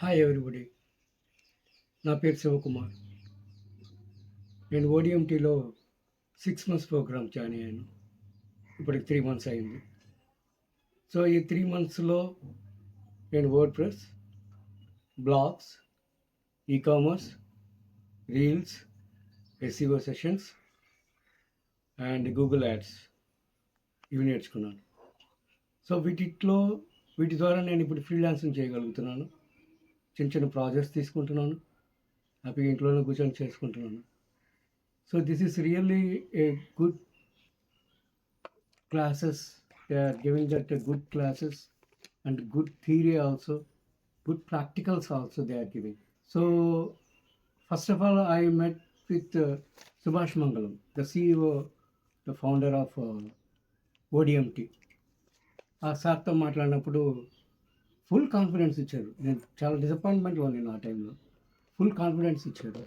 Hi everybody నా పేరు శివకుమార్. నేను ఓడిఎంటీలో సిక్స్ మంత్స్ ప్రోగ్రామ్ జాయిన్ అయ్యాను. ఇప్పటికి త్రీ మంత్స్ అయింది. సో ఈ త్రీ మంత్స్లో నేను WordPress blogs ecommerce reels SEO sessions and Google ads ఇవి నేర్చుకున్నాను. సో వీటిలో వీటి ద్వారా నేను ఇప్పుడు ఫ్రీలాన్సింగ్ చేయగలుగుతున్నాను. చిన్న చిన్న ప్రాజెక్ట్స్ తీసుకుంటున్నాను. హ్యాపీగా ఇంట్లోనే కూర్చొని చేసుకుంటున్నాను. So this is really a good classes. They are giving that good classes and good theory also. Good practicals also they are giving. So first of all I met with Subhash Mangalam the CEO the founder of ODMT. ఆ సార్తో మాట్లాడినప్పుడు full confidence ఇచ్చారు. నేను చాలా disappointment ఉన్నాను ఆ టైంలో full confidence ఇచ్చారు.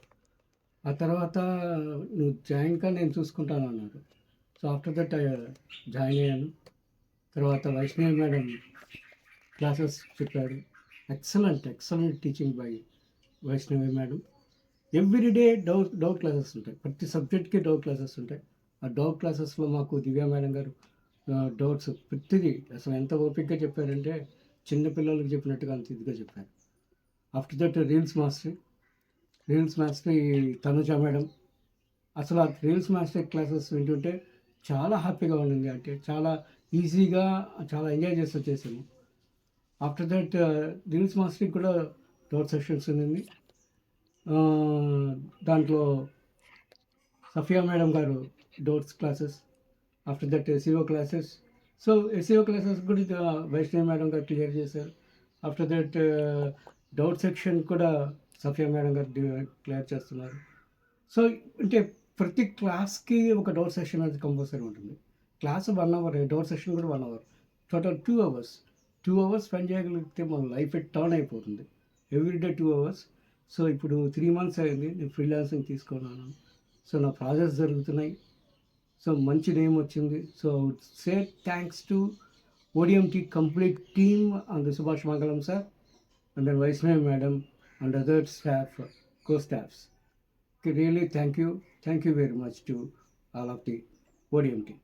ఆ తర్వాత నువ్వు జాయిన్గా నేను చూసుకుంటాను అన్నారు. సో ఆఫ్టర్ దట్ జాయిన్ అయ్యాను. తర్వాత వైష్ణవి మేడం క్లాసెస్ చెప్పాడు excellent excellent teaching by Vaishnavi madam. Everyday doubt doubt classes ఉంటాయి. ప్రతి సబ్జెక్ట్కి డౌట్ క్లాసెస్ ఉంటాయి. ఆ డౌట్ క్లాసెస్లో మాకు దివ్యా మేడం గారు డౌట్స్ ప్రతిదీ అసలు ఎంత ఓపిక్గా చెప్పారంటే చిన్నపిల్లలకు చెప్పినట్టుగా అంత ఇదిగా చెప్పారు. After that reels master reels master Tanuja madam అసలు ఆ రీల్స్ మాస్టర్ క్లాసెస్ వింటుంటే చాలా హ్యాపీగా ఉండింది అంటే చాలా ఈజీగా చాలా ఎంజాయ్ చేసి వచ్చేసాము ఆఫ్టర్ దట్ రీల్స్ మాస్టర్కి కూడా డోర్ సెషన్స్ ఉండింది. దాంట్లో సఫియా మేడం గారు doors classes after that SEO classes so SEO classes కూడా వైష్ణవి మేడం గారు క్లియర్ చేశారు. ఆఫ్టర్ దట్ డౌట్ సెక్షన్ కూడా సఫియా మేడం గారు క్లియర్ చేస్తున్నారు. సో అంటే ప్రతి క్లాస్కి ఒక డౌట్ సెక్షన్ అనేది కంపల్సరీ ఉంటుంది. Class one hour doubt section కూడా one hour total two hours two hours spend చేయగలిగితే మన లైఫ్ టర్న్ అయిపోతుంది. ఎవ్రీడే టూ అవర్స్ సో ఇప్పుడు త్రీ మంత్స్ అయింది. నేను ఫ్రీలాన్సింగ్ తీసుకున్నాను. సో నా ప్రాజెక్ట్స్ జరుగుతున్నాయి. సో మంచి నేమ్ వచ్చింది. So say thanks to ODMT complete team and Subhash Mangalam sir and then Vaishnavi madam and other staff co staffs really thank you thank you very much to all of the ODMT